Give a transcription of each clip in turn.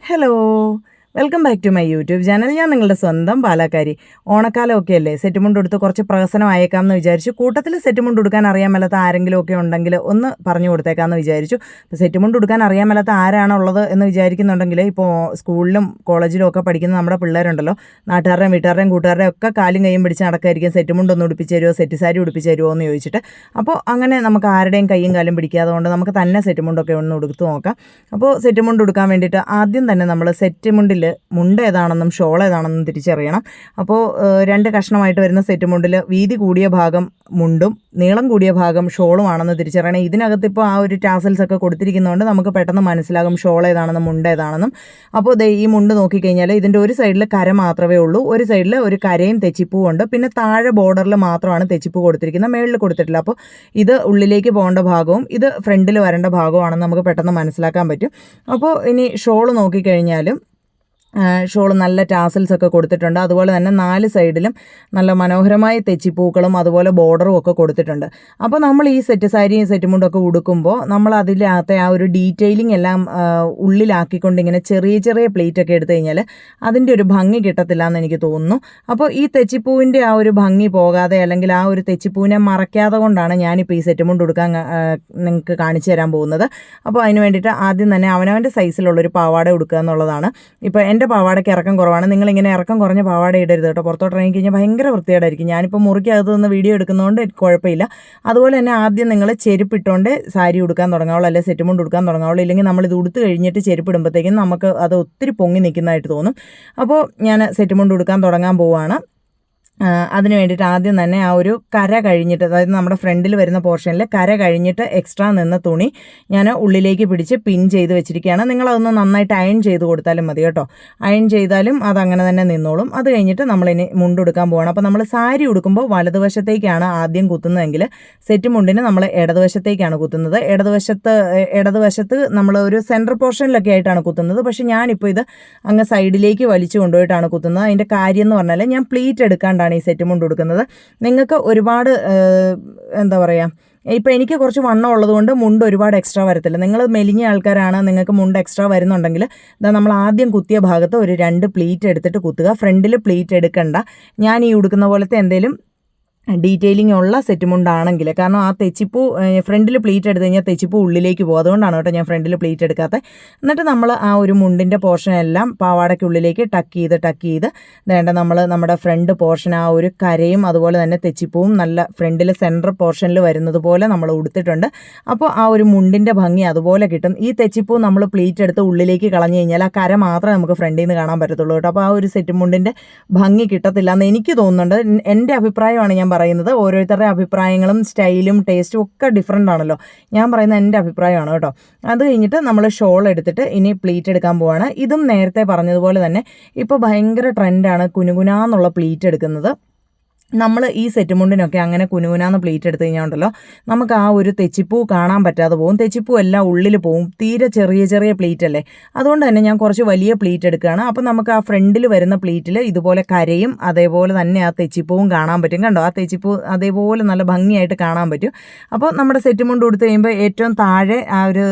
Hello. Welcome back to my YouTube channel ഞാൻ നിങ്ങളുടെ സ്വന്തം പാലക്കാരി. ഓണക്കാലമൊക്കെ അല്ലേ? സെറ്റ് മുണ്ട് എടുത്ത് കുറച്ച് അയക്കാം എന്ന് വിചാരിച്ചു. കൂട്ടത്തിൽ സെറ്റ് മുണ്ട് ഉടുക്കാൻ അറിയാൻ മേലാത്ത ആരെങ്കിലും ഒക്കെ ഉണ്ടെങ്കിൽ ഒന്ന് പറഞ്ഞു കൊടുത്തേക്കാമെന്ന് വിചാരിച്ചു. സെറ്റ് മുണ്ട് ഉടുക്കാൻ അറിയാൻ മേലാത്ത ആരാണുള്ളത് എന്ന് വിചാരിക്കുന്നുണ്ടെങ്കിൽ ഇപ്പോൾ സ്കൂളിലും കോളേജിലും ഒക്കെ പഠിക്കുന്ന നമ്മുടെ പിള്ളേരുണ്ടല്ലോ. നാട്ടുകാരുടെയും വീട്ടുകാരുടെയും കൂട്ടുകാരുടെയും ഒക്കെ കാലും കൈയും പിടിച്ച് നടക്കായിരിക്കും സെറ്റ് മുണ്ട് ഒന്ന് ഉടുപ്പിച്ച് തരുമോ സെറ്റ് സാരി ഉടുപ്പിച്ച് തരുമോ എന്ന് ചോദിച്ചിട്ട്. അപ്പോൾ അങ്ങനെ നമുക്ക് ആരുടെയും കൈയും കാലും പിടിക്കാതെ കൊണ്ട് നമുക്ക് തന്നെ സെറ്റ് മുണ്ടൊക്കെ ഒന്ന് ഉടുത്ത് നോക്കാം. അപ്പോൾ സെറ്റ് മുണ്ട് ഉടുക്കാൻ വേണ്ടിയിട്ട് ആദ്യം തന്നെ നമ്മൾ സെറ്റ് മുണ്ടിൽ മുണ്ട് ഏതാണെന്നും ഷോൾ ഏതാണെന്നും തിരിച്ചറിയണം. അപ്പോൾ രണ്ട് കഷ്ണമായിട്ട് വരുന്ന സെറ്റ് മുണ്ടിൽ വീതി കൂടിയ ഭാഗം മുണ്ടും നീളം കൂടിയ ഭാഗം ഷോളും ആണെന്ന് തിരിച്ചറിയണം. ഇതിനകത്ത് ഇപ്പോൾ ആ ഒരു ടാസൽസ് ഒക്കെ കൊടുത്തിരിക്കുന്നതുകൊണ്ട് നമുക്ക് പെട്ടെന്ന് മനസ്സിലാകും ഷോൾ ഏതാണെന്നും മുണ്ട് ഏതാണെന്നും. അപ്പോൾ ദേ ഈ മുണ്ട് നോക്കിക്കഴിഞ്ഞാൽ ഇതിന്റെ ഒരു സൈഡിൽ കര മാത്രമേ ഉള്ളൂ ഒരു സൈഡിൽ ഒരു കരയും തെച്ചിപ്പൂവും ഉണ്ട് പിന്നെ താഴെ ബോർഡറിൽ മാത്രമാണ് തെച്ചിപ്പ് കൊടുത്തിരിക്കുന്നത് മേളിൽ കൊടുത്തിട്ടില്ല. അപ്പോൾ ഇത് ഉള്ളിലേക്ക് പോകേണ്ട ഭാഗവും ഇത് ഫ്രണ്ടിൽ വരേണ്ട ഭാഗവുമാണെന്ന് നമുക്ക് പെട്ടെന്ന് മനസ്സിലാക്കാൻ പറ്റും. അപ്പോൾ ഇനി ഷോൾ നോക്കിക്കഴിഞ്ഞാലും ഷോൾ നല്ല ടാസൽസ് ഒക്കെ കൊടുത്തിട്ടുണ്ട്. അതുപോലെ തന്നെ നാല് സൈഡിലും നല്ല മനോഹരമായ തെച്ചിപ്പൂക്കളും അതുപോലെ ബോർഡറും ഒക്കെ കൊടുത്തിട്ടുണ്ട്. അപ്പോൾ നമ്മൾ ഈ സെറ്റ് സാരിയും സെറ്റ് മുണ്ടൊക്കെ ഉടുക്കുമ്പോൾ നമ്മൾ അതിലകത്തെ ആ ഒരു ഡീറ്റെയിലിംഗ് എല്ലാം ഉള്ളിലാക്കിക്കൊണ്ട് ഇങ്ങനെ ചെറിയ ചെറിയ പ്ലേറ്റ് ഒക്കെ എടുത്തു കഴിഞ്ഞാൽ അതിന്റെ ഒരു ഭംഗി കിട്ടത്തില്ല എന്ന് എനിക്ക് തോന്നുന്നു. അപ്പോൾ ഈ തെച്ചിപ്പൂവിന്റെ ആ ഒരു ഭംഗി പോകാതെ അല്ലെങ്കിൽ ആ ഒരു തെച്ചിപ്പൂവിനെ മറക്കാതെ കൊണ്ടാണ് ഞാനിപ്പോൾ ഈ സെറ്റ് മുണ്ട് ഉടുക്കാൻ നിങ്ങൾക്ക് കാണിച്ചു തരാൻ പോകുന്നത്. അപ്പോൾ അതിന് വേണ്ടിയിട്ട് ആദ്യം തന്നെ അവനവന്റെ സൈസിലുള്ളൊരു പാവാട ഉടുക്കുക എന്നുള്ളതാണ്. ഇപ്പോൾ എന്റെ പാവാടയ്ക്ക് ഇറക്കം കുറവാണ്. നിങ്ങളിങ്ങനെ ഇറക്കം കുറഞ്ഞ പാവാട ഇടരുത് കേട്ടോ. പുറത്തോട്ട് ഇറങ്ങി കഴിഞ്ഞാൽ ഭയങ്കര വൃത്തികേടായിരിക്കും. ഞാനിപ്പോൾ മുറിക്കകത്ത് നിന്ന് വീഡിയോ എടുക്കുന്നതുകൊണ്ട് കുഴപ്പമില്ല. അതുപോലെ തന്നെ ആദ്യം നിങ്ങൾ ചെരുപ്പിട്ടുകൊണ്ട് സാരി ഉടുക്കാൻ തുടങ്ങാവുള്ളൂ അല്ലെങ്കിൽ സെറ്റ് മുണ്ട് ഉടുക്കാൻ തുടങ്ങാവുള്ളൂ ഇല്ലെങ്കിൽ നമ്മൾ ഇത് ഉടുത്ത് കഴിഞ്ഞിട്ട് ചെരുപ്പിടുമ്പോഴത്തേക്കും നമുക്ക് അത് ഒത്തിരി പൊങ്ങി നിൽക്കുന്നതായിട്ട് തോന്നും. അപ്പോൾ ഞാൻ സെറ്റ് മുണ്ട് ഉടുക്കാൻ തുടങ്ങാൻ പോവുകയാണ് അതിന് വേണ്ടിയിട്ട് ആദ്യം തന്നെ ആ ഒരു കര കഴിഞ്ഞിട്ട് അതായത് നമ്മുടെ ഫ്രണ്ടിൽ വരുന്ന പോർഷനിൽ കര കഴിഞ്ഞിട്ട് എക്സ്ട്രാ നിന്ന തുണി ഞാൻ ഉള്ളിലേക്ക് പിടിച്ച് പിൻ ചെയ്ത് വെച്ചിരിക്കുകയാണ്. നിങ്ങളതൊന്ന് നന്നായിട്ട് അയൺ ചെയ്ത് കൊടുത്താലും മതി കേട്ടോ. അയൺ ചെയ്താലും അതങ്ങനെ തന്നെ നിന്നോളും. അത് കഴിഞ്ഞിട്ട് നമ്മളിനി മുണ്ടെടുക്കാൻ പോകണം അപ്പോൾ നമ്മൾ സാരി ഉടുക്കുമ്പോൾ വലതുവശത്തേക്കാണ് ആദ്യം കുത്തുന്നതെങ്കിൽ സെറ്റ് മുണ്ടിന് നമ്മൾ ഇടതുവശത്തേക്കാണ് കുത്തുന്നത്. ഇടതുവശത്ത് ഇടതുവശത്ത് നമ്മൾ ഒരു സെന്റർ പോർഷനിലൊക്കെ ആയിട്ടാണ് കുത്തുന്നത്. പക്ഷേ ഞാനിപ്പോൾ ഇത് അങ്ങ് സൈഡിലേക്ക് വലിച്ചു കൊണ്ടുപോയിട്ടാണ് കുത്തുന്നത്. അതിന്റെ കാര്യം എന്ന് പറഞ്ഞാൽ ഞാൻ പ്ലീറ്റ് എടുക്കാണ്ടാണ് ഈ സെറ്റ് മുണ്ട് കൊടുക്കുന്നത്. നിങ്ങൾക്ക് ഒരുപാട് എന്താ പറയുക ഇപ്പം എനിക്ക് കുറച്ച് വണ്ണം ഉള്ളതുകൊണ്ട് മുണ്ട് ഒരുപാട് എക്സ്ട്രാ വരത്തില്ല. നിങ്ങൾ മെലിഞ്ഞ ആൾക്കാരാണ് നിങ്ങൾക്ക് മുണ്ട് എക്സ്ട്രാ വരുന്നുണ്ടെങ്കിൽ ഇതാ നമ്മൾ ആദ്യം കുത്തിയ ഭാഗത്ത് ഒരു രണ്ട് പ്ലീറ്റ് എടുത്തിട്ട് കുത്തുക. ഫ്രണ്ടിൽ പ്ലീറ്റ് എടുക്കണ്ട. ഞാൻ ഈ ഉടുക്കുന്ന പോലത്തെ എന്തെങ്കിലും ഡീറ്റെയിലിംഗ് ഉള്ള സെറ്റ് മുണ്ടാണെങ്കിൽ കാരണം ആ തെച്ചിപ്പൂ ഫ്രണ്ടിൽ പ്ലീറ്റ് എടുത്തു കഴിഞ്ഞാൽ തെച്ചിപ്പൂ ഉള്ളിലേക്ക് പോകും. അതുകൊണ്ടാണ് കേട്ടോ ഞാൻ ഫ്രണ്ടിൽ പ്ലീറ്റ് എടുക്കാത്തത് എന്നിട്ട് നമ്മൾ ആ ഒരു മുണ്ടിന്റെ പോർഷൻ എല്ലാം പാവാടയ്ക്കുള്ളിലേക്ക് ടക്ക് ചെയ്ത് ടക്ക് ചെയ്ത് വേണ്ട നമ്മൾ നമ്മുടെ ഫ്രണ്ട് പോർഷൻ ആ ഒരു കരയും അതുപോലെ തന്നെ തെച്ചിപ്പൂവും നല്ല ഫ്രണ്ടിൽ സെന്റർ പോർഷനിൽ വരുന്നത് പോലെ നമ്മൾ ഉടുത്തിട്ടുണ്ട്. അപ്പോൾ ആ ഒരു മുണ്ടിന്റെ ഭംഗി അതുപോലെ കിട്ടും. ഈ തെച്ചിപ്പൂ നമ്മൾ പ്ലീറ്റ് എടുത്ത് ഉള്ളിലേക്ക് കളഞ്ഞു കഴിഞ്ഞാൽ ആ കര മാത്രമേ നമുക്ക് ഫ്രണ്ടിൽ നിന്ന് കാണാൻ പറ്റത്തുള്ളൂ കേട്ടോ. അപ്പോൾ ആ ഒരു സെറ്റ് മുണ്ടിന്റെ ഭംഗി കിട്ടത്തില്ല എന്ന് എനിക്ക് തോന്നുന്നുണ്ട്. എന്റെ അഭിപ്രായമാണ് ഞാൻ പറയുന്നത് ഓരോരുത്തരുടെ അഭിപ്രായങ്ങളും സ്റ്റൈലും ടേസ്റ്റും ഒക്കെ ഡിഫറെന്റ് ആണല്ലോ. ഞാൻ പറയുന്ന എന്റെ അഭിപ്രായമാണ് കേട്ടോ. അത് കഴിഞ്ഞിട്ട് നമ്മൾ ഷോൾ എടുത്തിട്ട് ഇനി പ്ലീറ്റ് എടുക്കാൻ പോവാണ്. ഇതും നേരത്തെ പറഞ്ഞതുപോലെ തന്നെ ഇപ്പോൾ ഭയങ്കര ട്രെൻഡാണ് കുനുകുനാന്നുള്ള പ്ലീറ്റ് എടുക്കുന്നത്. നമ്മൾ ഈ സെറ്റ് മുണ്ടിനൊക്കെ അങ്ങനെ കുനുകുനാന്ന് പ്ലേറ്റ് എടുത്തു കഴിഞ്ഞാൽ നമുക്ക് ആ ഒരു തെച്ചിപ്പൂ കാണാൻ പറ്റാതെ പോകും. തെച്ചിപ്പൂ എല്ലാം ഉള്ളിൽ പോകും തീരെ ചെറിയ ചെറിയ പ്ലേറ്റ് അല്ലേ? അതുകൊണ്ട് തന്നെ ഞാൻ കുറച്ച് വലിയ പ്ലേറ്റ് എടുക്കുകയാണ്. അപ്പം നമുക്ക് ആ ഫ്രണ്ടിൽ വരുന്ന പ്ലേറ്റിൽ ഇതുപോലെ കരയും അതേപോലെ തന്നെ ആ തെച്ചിപ്പൂവും കാണാൻ പറ്റും. കണ്ടോ? ആ തെച്ചിപ്പൂ അതേപോലെ നല്ല ഭംഗിയായിട്ട് കാണാൻ പറ്റും. അപ്പോൾ നമ്മുടെ സെറ്റ് മുണ്ട് കൊടുത്തു കഴിയുമ്പോൾ ഏറ്റവും താഴെ ആ ഒരു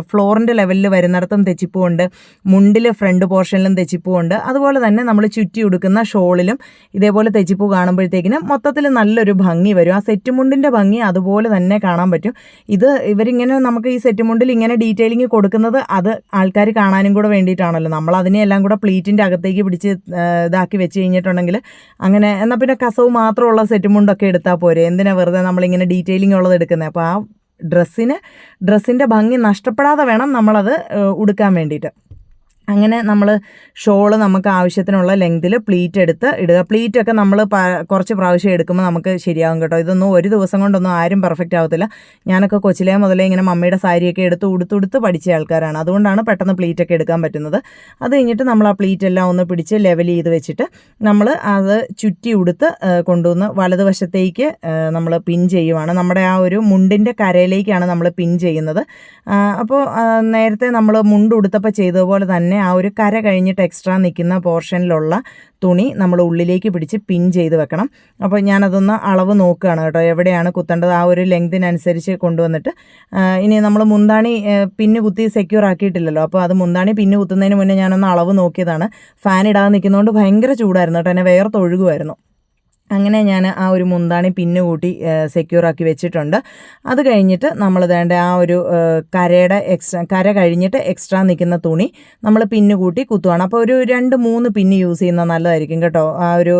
ഫ്ലോറിന്റെ ലെവലിൽ വരുന്നിടത്തും തെച്ചിപ്പൂ ഉണ്ട് മുണ്ടിൽ ഫ്രണ്ട് പോർഷനിലും തെച്ചിപ്പൂ ഉണ്ട് അതുപോലെ തന്നെ നമ്മൾ ചുറ്റി ഉടുക്കുന്ന ഷോളിലും ഇതേപോലെ തെച്ചിപ്പൂ കാണുമ്പോഴത്തേക്കിനും മൊത്തത്തിൽ നല്ലൊരു ഭംഗി വരും. ആ സെറ്റ് മുണ്ടിന്റെ ഭംഗി അതുപോലെ തന്നെ കാണാൻ പറ്റും. ഇത് ഇവരിങ്ങനെ നമുക്ക് ഈ സെറ്റ് മുണ്ടിൽ ഇങ്ങനെ ഡീറ്റെയിലിംഗ് കൊടുക്കുന്നത് അത് ആൾക്കാർ കാണാനും കൂടെ വേണ്ടിയിട്ടാണല്ലോ. നമ്മൾ അതിനെയെല്ലാം കൂടെ പ്ലീറ്റിന്റെ അകത്തേക്ക് പിടിച്ച് ഇതാക്കി വെച്ച് കഴിഞ്ഞിട്ടുണ്ടെങ്കിൽ അങ്ങനെ എന്നാൽ പിന്നെ കസവ് മാത്രമുള്ള സെറ്റ് മുണ്ടൊക്കെ എടുത്താൽ പോരെ. എന്തിനാ വെറുതെ നമ്മളിങ്ങനെ ഡീറ്റെയിലിംഗ് ഉള്ളത് എടുക്കുന്നത് അപ്പോൾ ആ ഡ്രസ്സിന് ഡ്രസ്സിന്റെ ഭംഗി നഷ്ടപ്പെടാതെ വേണം നമ്മളത് ഉടുക്കാൻ വേണ്ടിയിട്ട്. അങ്ങനെ നമ്മൾ ഷോൾ നമുക്ക് ആവശ്യത്തിനുള്ള ലെങ്തിൽ പ്ലീറ്റ് എടുത്ത് ഇടുക. പ്ലീറ്റൊക്കെ നമ്മൾ കുറച്ച് പ്രാവശ്യം എടുക്കുമ്പോൾ നമുക്ക് ശരിയാകും കേട്ടോ. ഇതൊന്നും ഒരു ദിവസം കൊണ്ടൊന്നും ആരും പെർഫെക്റ്റ് ആവത്തില്ല. ഞാനൊക്കെ കൊച്ചിലേ മുതലേ ഇങ്ങനെ മമ്മിയുടെ സാരിയൊക്കെ എടുത്ത് ഉടുത്തുടുത്ത് പഠിച്ച ആൾക്കാരാണ്. അതുകൊണ്ടാണ് പെട്ടെന്ന് പ്ലീറ്റൊക്കെ എടുക്കാൻ പറ്റുന്നത്. അത് കഴിഞ്ഞിട്ട് നമ്മൾ ആ പ്ലീറ്റ് എല്ലാം ഒന്ന് പിടിച്ച് ലെവൽ ചെയ്ത് വെച്ചിട്ട് നമ്മൾ അത് ചുറ്റി ഉടുത്ത് കൊണ്ടുവന്ന് വലതുവശത്തേക്ക് നമ്മൾ പിൻ ചെയ്യുവാണ്. നമ്മുടെ ആ ഒരു മുണ്ടിന്റെ കരയിലേക്കാണ് നമ്മൾ പിൻ ചെയ്യുന്നത്. അപ്പോൾ നേരത്തെ നമ്മൾ മുണ്ട് ഉടുത്തപ്പോൾ ചെയ്തതുപോലെ തന്നെ തന്നെ ആ ഒരു കര കഴിഞ്ഞിട്ട് എക്സ്ട്രാ നിൽക്കുന്ന പോർഷനിലുള്ള തുണി നമ്മൾ ഉള്ളിലേക്ക് പിടിച്ച് പിൻ ചെയ്ത് വെക്കണം. അപ്പോൾ ഞാനതൊന്ന് അളവ് നോക്കുകയാണ് കേട്ടോ. എവിടെയാണ് കുത്തേണ്ടത്? ആ ഒരു ലെങ്തിനനുസരിച്ച് കൊണ്ടുവന്നിട്ട് ഇനി നമ്മൾ മുന്താണി പിന്നു കുത്തി സെക്യൂർ ആക്കിയിട്ടില്ലല്ലോ. അപ്പോൾ അത് മുന്താണി പിന്ന് കുത്തുന്നതിന് മുന്നേ ഞാനൊന്ന് അളവ് നോക്കിയതാണ്. ഫാൻ ഇടാതെ നിൽക്കുന്നതുകൊണ്ട് ഭയങ്കര ചൂടായിരുന്നു കേട്ടോ. എന്നെ വേർത്തൊഴുകുമായിരുന്നു അങ്ങനെ ഞാൻ ആ ഒരു മുന്താണി പിന്ന് കൂട്ടി സെക്യൂർ ആക്കി വെച്ചിട്ടുണ്ട്. അത് കഴിഞ്ഞിട്ട് നമ്മൾ വേണ്ട ആ ഒരു കരയുടെ എക്സ്ട്രാ കര കഴിഞ്ഞിട്ട് എക്സ്ട്രാ നിൽക്കുന്ന തുണി നമ്മൾ പിന്ന് കൂട്ടി കുത്തുവാണ്. അപ്പോൾ ഒരു രണ്ട് മൂന്ന് പിന്ന് യൂസ് ചെയ്യുന്നത് നല്ലതായിരിക്കും കേട്ടോ. ആ ഒരു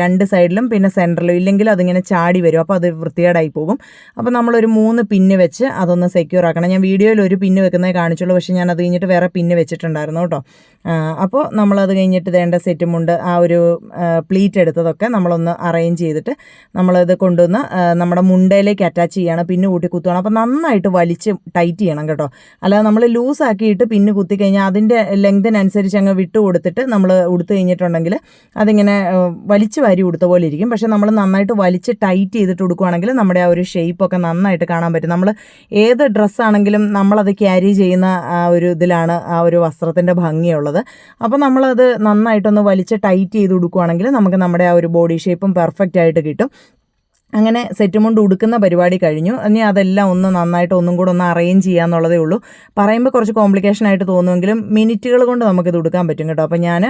രണ്ട് സൈഡിലും പിന്നെ സെന്ററിലും ഇല്ലെങ്കിൽ അതിങ്ങനെ ചാടി വരും. അപ്പോൾ അത് വൃത്തികേടായി പോകും. അപ്പോൾ നമ്മളൊരു മൂന്ന് പിന്ന് വെച്ച് അതൊന്ന് സെക്യൂർ ആക്കണം. ഞാൻ വീഡിയോയിൽ ഒരു പിന്ന് വെക്കുന്നേ കാണിച്ചുള്ളൂ. പക്ഷേ ഞാൻ അത് കഴിഞ്ഞിട്ട് വേറെ പിന്ന് വെച്ചിട്ടുണ്ടായിരുന്നു കേട്ടോ. അപ്പോൾ നമ്മളത് കഴിഞ്ഞിട്ട് വേണ്ട സെറ്റുമുണ്ട് ആ ഒരു പ്ലീറ്റ് എടുത്തതൊക്കെ നമ്മളൊന്ന് അറേഞ്ച് ചെയ്തിട്ട് നമ്മളത് കൊണ്ടുവന്ന് നമ്മുടെ മുണ്ടയിലേക്ക് അറ്റാച്ച് ചെയ്യണം പിന്നെ കൂട്ടി കുത്തുകയാണ് അപ്പോൾ നന്നായിട്ട് വലിച്ച് ടൈറ്റ് ചെയ്യണം കേട്ടോ. അല്ലാതെ നമ്മൾ ലൂസ് ആക്കിയിട്ട് പിന്നെ കുത്തി കഴിഞ്ഞാൽ അതിന്റെ ലെങ്തിനനുസരിച്ച് അങ്ങ് വിട്ട് കൊടുത്തിട്ട് നമ്മൾ ഉടുത്ത് കഴിഞ്ഞിട്ടുണ്ടെങ്കിൽ അതിങ്ങനെ വലിച്ച് വാരി ഉടുത്ത പോലെ ഇരിക്കും. പക്ഷേ നമ്മൾ നന്നായിട്ട് വലിച്ച് ടൈറ്റ് ചെയ്തിട്ട് ഉടുക്കുകയാണെങ്കിൽ നമ്മുടെ ആ ഒരു ഷേപ്പൊക്കെ നന്നായിട്ട് കാണാൻ പറ്റും. നമ്മൾ ഏത് ഡ്രസ്സാണെങ്കിലും നമ്മളത് ക്യാരി ചെയ്യുന്ന ആ ഒരു ഇതിലാണ് ആ ഒരു വസ്ത്രത്തിന്റെ ഭംഗിയുള്ളത്. അപ്പോൾ നമ്മളത് നന്നായിട്ടൊന്ന് വലിച്ച് ടൈറ്റ് ചെയ്ത് ഉടുക്കുകയാണെങ്കിൽ നമുക്ക് നമ്മുടെ ആ ഒരു ബോഡി ഷേപ്പും പെർഫെക്റ്റ് ആയിട്ട് കിട്ടും. അങ്ങനെ സെറ്റ് മുണ്ട് ഉടുക്കുന്ന പരിപാടി കഴിഞ്ഞു. ഇനി അതെല്ലാം ഒന്ന് നന്നായിട്ട് ഒന്നും കൂടെ ഒന്ന് അറേഞ്ച് ചെയ്യാന്നുള്ളതേ ഉള്ളൂ. പറയുമ്പോൾ കുറച്ച് കോംപ്ലിക്കേഷൻ ആയിട്ട് തോന്നുമെങ്കിലും മിനിറ്റുകൾ കൊണ്ട് നമുക്കിത് ഉടുക്കാൻ പറ്റും കേട്ടോ. അപ്പോൾ ഞാൻ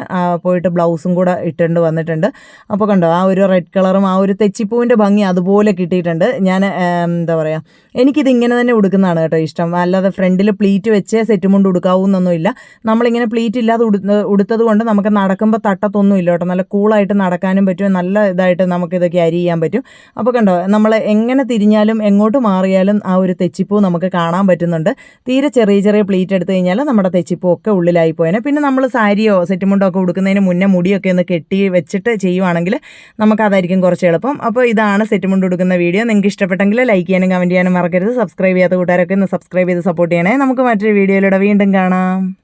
പോയിട്ട് ബ്ലൗസും കൂടെ ഇട്ടുണ്ട് വന്നിട്ടുണ്ട്. അപ്പോൾ കണ്ടോ ആ ഒരു റെഡ് കളറും ആ ഒരു തെച്ചിപ്പൂവിന്റെ ഭംഗി അതുപോലെ കിട്ടിയിട്ടുണ്ട്. ഞാൻ എന്താ പറയുക എനിക്കിത് ഇങ്ങനെ തന്നെ ഉടുക്കുന്നതാണ് കേട്ടോ ഇഷ്ടം. അല്ലാതെ ഫ്രണ്ടിൽ പ്ലീറ്റ് വെച്ച് സെറ്റ് മുണ്ട് ഉടുക്കാവൂന്നൊന്നുമില്ല നമ്മളിങ്ങനെ പ്ലീറ്റ് ഇല്ലാതെ ഉടു ഉടുത്തത് കൊണ്ട് നമുക്ക് നടക്കുമ്പോൾ തട്ടത്തൊന്നും ഇല്ല കേട്ടോ. നല്ല കൂളായിട്ട് നടക്കാനും പറ്റും. നല്ല ഇതായിട്ട് നമുക്കിത് ക്യാരി ചെയ്യാൻ പറ്റും. അപ്പോൾ കണ്ടോ? നമ്മൾ എങ്ങനെ തിരിഞ്ഞാലും എങ്ങോട്ട് മാറിയാലും ആ ഒരു തെച്ചിപ്പൂ നമുക്ക് കാണാൻ പറ്റുന്നുണ്ട്. തീരെ ചെറിയ ചെറിയ പ്ലീറ്റ് എടുത്തു കഴിഞ്ഞാൽ നമ്മുടെ തെച്ചിപ്പൂ ഒക്കെ ഉള്ളിലായി പോയേനെ. പിന്നെ നമ്മൾ സാരിയോ സെറ്റ് മുണ്ടോ ഒക്കെ ഉടുക്കുന്നതിന് മുന്നേ മുടിയൊക്കെ ഒന്ന് കെട്ടി വെച്ചിട്ട് ചെയ്യുവാണെങ്കിൽ നമുക്കതായിരിക്കും കുറച്ച് എളുപ്പം. അപ്പോൾ ഇതാണ് സെറ്റ് മുണ്ട് ഉടുക്കുന്ന വീഡിയോ. നിങ്ങൾക്ക് ഇഷ്ടപ്പെട്ടെങ്കിൽ ലൈക്ക് ചെയ്യാനും കമന്റ് ചെയ്യാനും മറക്കരുത്. സബ്സ്ക്രൈബ് ചെയ്യാത്ത കൂട്ടുകാരൊക്കെ ഒന്ന് സബ്സ്ക്രൈബ് ചെയ്ത് സപ്പോർട്ട് ചെയ്യണേ. നമുക്ക് മറ്റൊരു വീഡിയോയിലൂടെ വീണ്ടും കാണാം.